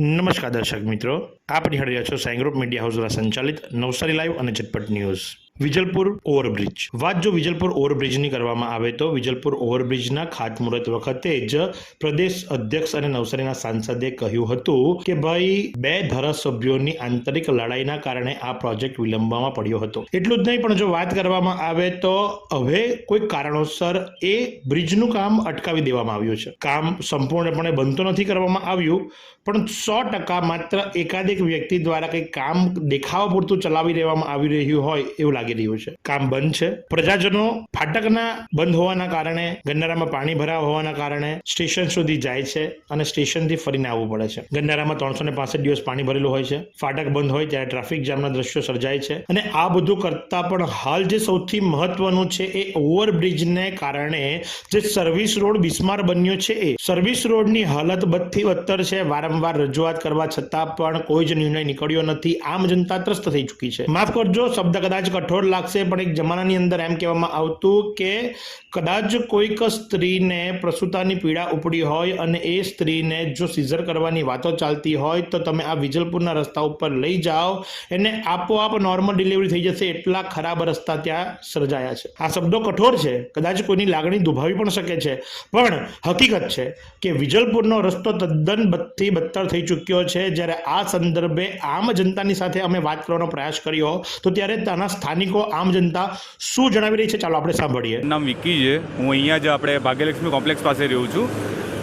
નમસ્કાર દર્શક મિત્રો. આપ નિહાળી રહ્યા છો સાઈ મીડિયા હાઉસ દ્વારા સંચાલિત નવસારી લાઈવ અને ઝટપટ ન્યૂઝ. વિજલપુર ઓવરબ્રિજ. વાત જો વિજલપુર ઓવરબ્રિજની કરવામાં આવે તો વિજલપુર ઓવરબ્રિજના ખાતમુહૂર્ત વખતે જ પ્રદેશ અધ્યક્ષ અને નવસારીના સાંસદે કહ્યું હતું કે ભાઈ, બે ધારાસભ્યોની આંતરિક લડાઈના કારણે આ પ્રોજેક્ટ વિલંબમાં પડ્યો હતો. એટલું જ નહીં, પણ જો વાત કરવામાં આવે તો હવે કોઈ કારણોસર એ બ્રિજનું કામ અટકાવી દેવામાં આવ્યું છે. કામ સંપૂર્ણપણે બંધ નથી કરવામાં આવ્યું, પણ સો ટકા માત્ર એકાદેક વ્યક્તિ દ્વારા કંઈ કામ દેખાવા પૂરતું ચલાવી દેવામાં આવી રહ્યું હોય એવું લાગી રહ્યું છે. કામ બંધ છે. પ્રજાજનો ફાટકના બંધ હોવાના કારણે ગન્નારામાં પાણી ભરાવ હોવાના કારણે સ્ટેશન સુધી જાય છે અને સ્ટેશનથી ફરીને આવવું પડે છે. ગન્નારામાં ત્રણસો ને પાસઠ દિવસ પાણી ભરેલું હોય છે. ફાટક બંધ હોય ત્યારે ટ્રાફિક જામના દ્રશ્યો સર્જાય છે. અને આ બધું કરતા પણ હાલ જે સૌથી મહત્વનું છે એ ઓવરબ્રિજને કારણે જે સર્વિસ રોડ બિસ્માર બન્યો છે એ સર્વિસ રોડની હાલત બદથી બદતર છે. વારંવાર રજૂઆત કરવા છતાં પણ કોઈ જ નિર્ણય નીકળ્યો નથી. આમ જનતા ત્રસ્ત થઈ ચૂકી છે. માફ કરજો, શબ્દ કદાચ કઠોર લાગશે, પણ એક જમાનાની અંદર એમ કહેવામાં આવતું કે કદાચ કોઈક સ્ત્રીને પ્રસૂતાની પીડા ઉપડી હોય અને એ સ્ત્રીને જો સિઝર કરવાની વાતો ચાલતી હોય, તો તમે આ વિજલપુરના રસ્તા ઉપર લઈ જાઓ. એને આપોઆપ નોર્મલ ડિલિવરી થઈ જશે, એટલા ખરાબ રસ્તા ત્યાં સર્જાયા છે. આ શબ્દો કઠોર છે. કદાચ કોઈની લાગણી દુભાવી પણ શકે છે. પણ હકીકત છે કે વિજલપુરનો રસ્તો તદ્દન બદથી બદતર થઈ ચૂક્યો છે. જ્યારે આ સંદર્ભે આમ જનતાની સાથે અમે વાત કરવાનો પ્રયાસ કર્યો, તો ત્યારે ત્યાંના સ્થાનિકો આમ જનતા શું જણાવી રહી છે? ચાલો આપણે સાંભળીએ. નામ વિકી છે. હું અહીંયા જ આપણે ભાગ્યલક્ષ્મી કોમ્પ્લેક્સ પાસે રહું છું.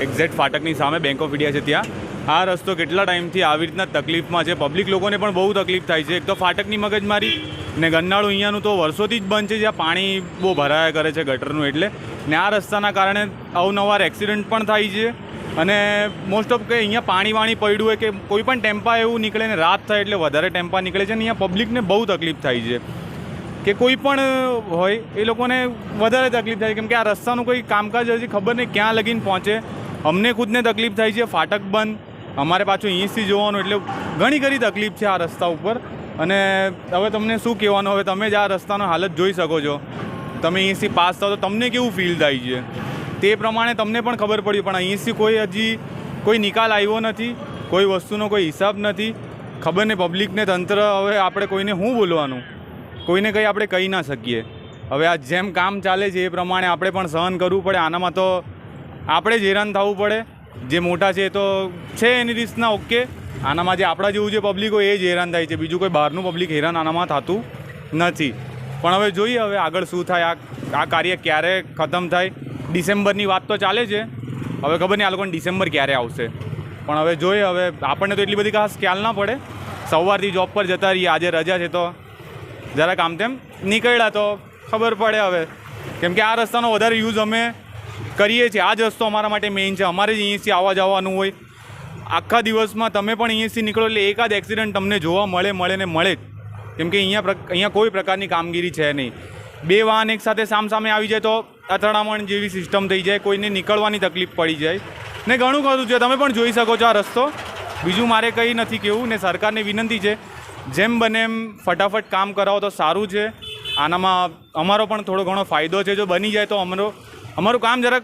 એક્ઝેક્ટ ફાટકની સામે બેંક ઓફ ઇન્ડિયા છે ત્યાં. આ રસ્તો કેટલા ટાઈમથી આવી રીતના તકલીફમાં છે? પબ્લિક લોકોને પણ બહુ તકલીફ થાય છે. એક તો ફાટકની મગજમારી ને ગન્નાળું અહીંયાનું તો વર્ષોથી જ બંધ છે, જ્યાં પાણી બહુ ભરાયા કરે છે ગટરનું એટલે. ને આ રસ્તાના કારણે અવનવાર એક્સિડન્ટ પણ થાય છે. અને મોસ્ટ ઓફ કે અહીંયા પાણી વાણી પડ્યું હોય કે કોઈ પણ ટેમ્પા એવું નીકળે ને રાત થાય એટલે વધારે ટેમ્પા નીકળે છે અને અહીંયા પબ્લિકને બહુ તકલીફ થાય છે. કે કોઈ પણ હોય, એ લોકોને વધારે તકલીફ થાય કેમ કે આ રસ્તાનું કોઈ કામકાજ હજી ખબર નહીં ક્યાં લગીને પહોંચે. અમને ખુદને તકલીફ થાય છે. ફાટક બંધ. અમારે પાછું અહીંથી જોવાનું એટલે ઘણી ઘણી તકલીફ છે આ રસ્તા ઉપર. અને હવે તમને શું કહેવાનું? હવે તમે જ આ રસ્તાનો હાલત જોઈ શકો છો. તમે અહીંથી પાસ થાવ તો તમને કેવું ફીલ થાય છે? તે પ્રમાણે તમને પણ ખબર પડી. પણ અહીંથી કોઈ હજી કોઈ નિકાલ આવ્યો નથી. કોઈ વસ્તુનો કોઈ હિસાબ નથી. ખબર નહીં પબ્લિકને તંત્ર હવે આપણે કોઈને શું બોલવાનું? કોઈને કંઈ આપણે કહી ના શકીએ. હવે આ જેમ કામ ચાલે છે એ પ્રમાણે આપણે પણ સહન કરવું પડે. આનામાં તો આપણે જ હેરાન થવું પડે. જે મોટા છે એ તો છે એની રીતના ઓકે. આનામાં જે આપણા જેવું જે પબ્લિક હોય એ જ હેરાન થાય છે. બીજું કોઈ બહારનું પબ્લિક હેરાન આનામાં થતું નથી. પણ હવે જોઈએ હવે આગળ શું થાય, આ આ કાર્ય ક્યારે ખતમ થાય. ડિસેમ્બરની વાત તો ચાલે છે. હવે ખબર નહીં આ લોકોને ડિસેમ્બર ક્યારે આવશે. પણ હવે જોઈએ, હવે આપણને તો એટલી બધી ખાસ ખ્યાલ ના પડે. સવારથી જોબ પર જતા રહીએ. આજે રજા છે તો જરાક આમ તેમ નીકળ્યા તો ખબર પડે હવે. કેમ કે આ રસ્તાનો વધારે યુઝ અમે કરીએ છીએ. આ જ રસ્તો અમારા માટે મેઇન છે. અમારે જ અહીંયાથી આવવા જવાનું હોય. આખા દિવસમાં તમે પણ અહીંયાથી નીકળો એટલે એકાદ એક્સિડન્ટ તમને જોવા મળે મળે ને મળે જ. કેમ કે અહીંયા અહીંયા કોઈ પ્રકારની કામગીરી છે નહીં. બે વાહન એકસાથે સામસામે આવી જાય તો અથડામણ જેવી સિસ્ટમ થઈ જાય. કોઈને નીકળવાની તકલીફ પડી જાય. ને ઘણું ખરું છે. તમે પણ જોઈ શકો છો આ રસ્તો. બીજું મારે કંઈ નથી કહેવું ને સરકારને વિનંતી છે જેમ બને એમ ફટાફટ કામ કરાવો તો સારું છે. આનામાં અમારો પણ થોડો ઘણો ફાયદો છે. જો બની જાય તો અમારો, અમારું કામ જરાક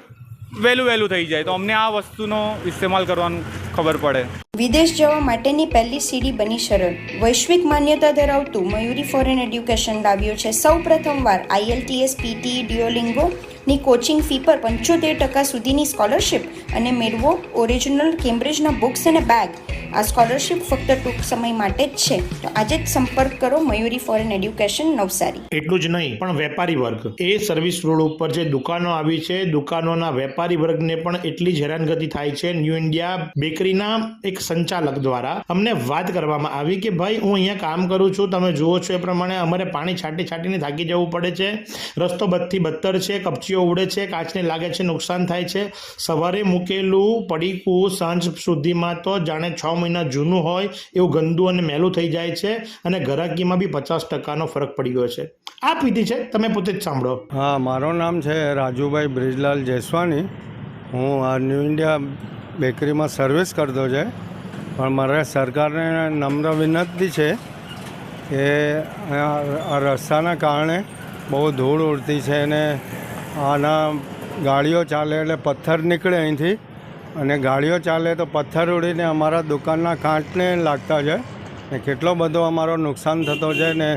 વહેલું વહેલું થઈ જાય. તો અમને આ વસ્તુનો ઇસ્તેમાલ કરવાનું ખબર પડે. વિદેશ જવા માટેની પહેલી સીડી બની સરળ. વૈશ્વિક માન્યતા ધરાવતું મયુરી ફોરેન એડ્યુકેશન લાવ્યું છે. સૌ પ્રથમવાર આઈએલટીએસ પીટી ડિયોલિંગો ની કોચિંગ ફી પર પંચોતેર ટકા સુધીની સ્કોલરશિપ અને મેળવો ઓરિજિનલ કેમ્બ્રિજના બુક્સ અને બેગ આ સ્કોલરશિપ ફક્ત ટૂંક સમય માટે જ છે. તો આજે જ સંપર્ક કરો મયુરી ફોરેન એડ્યુકેશન નવસારી. એટલું જ નહીં પણ વેપારી વર્ગ. એ સર્વિસ રોડ ઉપર જે દુકાનો આવી છે દુકાનોના વેપારી વર્ગને પણ એટલી જ હેરાનગતિ થાય છે. ન્યૂ ઇન્ડિયા બેકરીના એક સંચાલક દ્વારા અમને વાત કરવામાં આવી કે ભાઈ, હું અહીંયા કામ કરું છું, તમે જુઓ છો એ પ્રમાણે અમારે પાણી છાંટી છાંટીને થાકી જવું પડે છે, રસ્તો બદથી બદતર છે, કપચીઓ ઉડે છે, કાચને લાગે છે, નુકસાન થાય છે. સવારે મૂકેલું પડીકું સાંજ સુધીમાં તો જાણે છ મહિના જૂનું હોય એવું ગંદુ અને મેલું થઈ જાય છે અને ઘરાકીમાં બી પચાસ ટકાનો ફરક પડી ગયો છે. આ પીધી છે, તમે પોતે જ સાંભળો. હા, મારું નામ છે રાજુભાઈ બ્રિજલાલ જયસ્વાણી હું આ ન્યૂ ઇન્ડિયા બેકરીમાં સર્વિસ કરતો છે. પણ મારે સરકારને નમ્ર વિનંતી છે કે આ રસ્તાના કારણે બહુ ધૂળ ઉડતી છે અને આના ગાડીઓ ચાલે એટલે પથ્થર નીકળે અહીંથી. અને ગાડીઓ ચાલે તો પથ્થર ઉડીને અમારા દુકાનના કાંટને લાગતા છે. ને કેટલો બધો અમારો નુકસાન થતો છે ને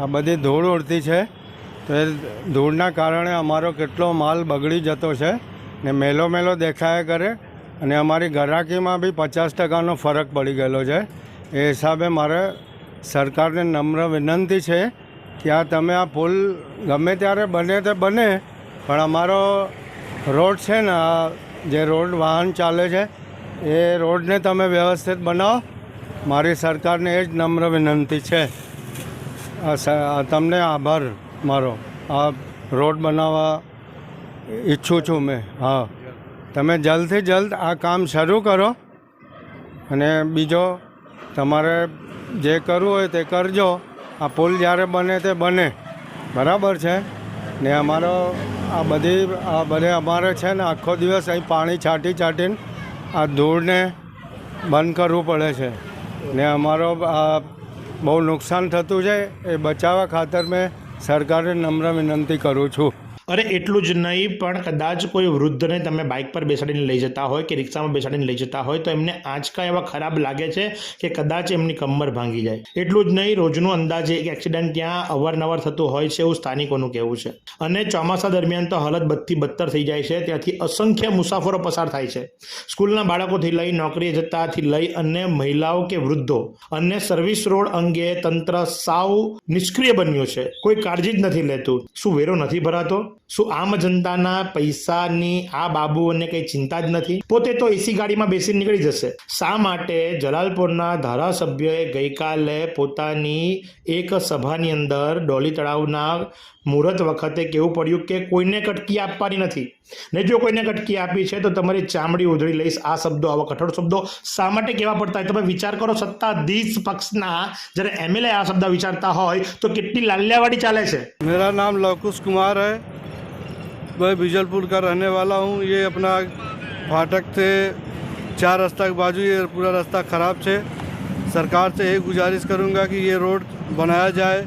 આ બધી ધૂળ ઉડતી છે. તો એ ધૂળના કારણે અમારો કેટલો માલ બગડી જતો છે. ને મેલો મેલો દેખાયા કરે. અને અમારી ગ્રાહકીમાં બી પચાસ ટકાનો ફરક પડી ગયેલો છે. એ હિસાબે મારે સરકારને નમ્ર વિનંતી છે કે આ તમે આ પુલ ગમે ત્યારે બને તે બને, પણ અમારો રોડ છે ને, આ જે રોડ વાહન ચાલે છે, એ રોડને તમે વ્યવસ્થિત બનાવો. મારી સરકારને એ જ નમ્ર વિનંતી છે. તમને આભાર મારો. આ રોડ બનાવવા ઈચ્છું છું મેં. હા. તમે જલ્દથી જલ્દ આ કામ શરૂ કરો અને બીજો તમારે જે કરવું હોય તે કરજો. આ પુલ જ્યારે બને તે બને. બરાબર છે? ને અમારો આ બધી, આ બધે અમારે છે ને આખો દિવસ અહીં પાણી છાંટી છાંટીને આ ધૂળને બંધ કરવું પડે છે. ને અમારો આ બહુ નુકસાન થતું છે એ બચાવવા ખાતર મેં સરકારને નમ્ર વિનંતી કરું છું. અરે, એટલું જ નહીં, પણ કદાચ કોઈ વૃદ્ધને તમે બાઇક પર બેસાડીને લઈ જતા હોય કે રિક્ષામાં બેસાડીને લઈ જતા હોય તો એમને આંચકા એવા ખરાબ લાગે છે કે કદાચ એમની કમર ભાંગી જાય. એટલું જ નહીં, રોજનું અંદાજે એક એક્સિડન્ટ ત્યાં અવારનવાર થતું હોય છે એવું સ્થાનિકોનું કહેવું છે. અને ચોમાસા દરમિયાન તો હાલત બદથી બદતર થઈ જાય છે, ત્યાંથી અસંખ્ય મુસાફરો પસાર થાય છે. સ્કૂલના બાળકોથી લઈ, નોકરીએ જતાથી લઈ અને મહિલાઓ કે વૃદ્ધો. અને સર્વિસ રોડ અંગે તંત્ર સાવ નિષ્ક્રિય બન્યું છે. કોઈ કાળજી જ નથી લેતું. શું વેરો નથી ભરાતો? શું આમ જનતાના પૈસાની આ બાબુઓને કંઈ ચિંતા જ નથી? પોતે તો એસી ગાડીમાં બેસીને નીકળી જશે. શા માટે જલાલપુરના ધારાસભ્યએ ગઈકાલે પોતાની એક સભાની અંદર ડોલી તળાવના મુહૂર્ત વખતે કેવું પડ્યું કે કોઈને કટકી આપવાની નથી. ને જો કોઈને કટકી આપી છે તો તમારી ચામડી ઉધળી લઈશ આ શબ્દો આવા કઠોર શબ્દો શા માટે કહેવા પડતા હોય તમે વિચાર કરો સત્તાધીશ પક્ષના જ્યારે એમએલએ આ શબ્દ વિચારતા હોય તો કેટલી લાલ્યાવાડી ચાલે છે मेरा नाम लवकुश कुमार है मैं बीजलपुर का रहने वाला हूँ ये अपना फाटक से चार रास्ता के बाजू ये पूरा रास्ता ख़राब है सरकार से यही गुजारिश करूँगा कि ये रोड बनाया जाए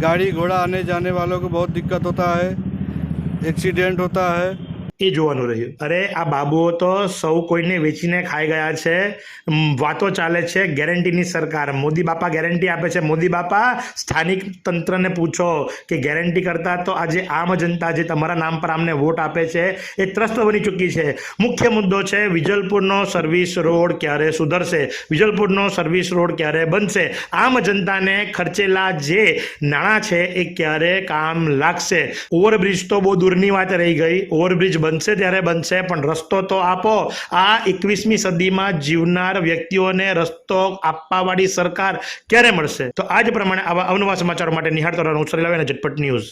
गाड़ी घोड़ा आने जाने वालों को बहुत दिक्कत होता है एक्सीडेंट होता है એ જોવાનું રહ્યું. અરે, આ બાબુઓ તો સૌ કોઈને વેચીને ખાઈ ગયા છે. વાતો ચાલે છે ગેરંટીની સરકાર. મોદી બાપા ગેરંટી આપે છે. મોદી બાપા, સ્થાનિક તંત્રને પૂછો કે ગેરંટી કરતા તો આજે આમ જનતા જે તમારા નામ પર આમને વોટ આપે છે, એ ત્રસ્ત બની ચૂકી છે. મુખ્ય મુદ્દો છે, વિજલપુરનો સર્વિસ રોડ ક્યારે સુધરશે? વિજલપુરનો સર્વિસ રોડ ક્યારે બનશે? આમ જનતાને ખર્ચેલા જે નાણાં છે, એ ક્યારે કામ લાગશે? ઓવરબ્રિજ તો બહુ દૂરની વાત રહી ગઈ. ઓવરબ્રિજ બનશે ત્યારે બનશે. પણ રસ્તો તો આપો. આ એકવીસમી સદીમાં જીવનાર વ્યક્તિઓને રસ્તો આપવાવાળી સરકાર ક્યારે મળશે? તો આજ પ્રમાણે આવા અવનવા સમાચારો માટે નિહાળતો રહેવાનું ઉછળી લાવે અને ઝટપટ ન્યૂઝ.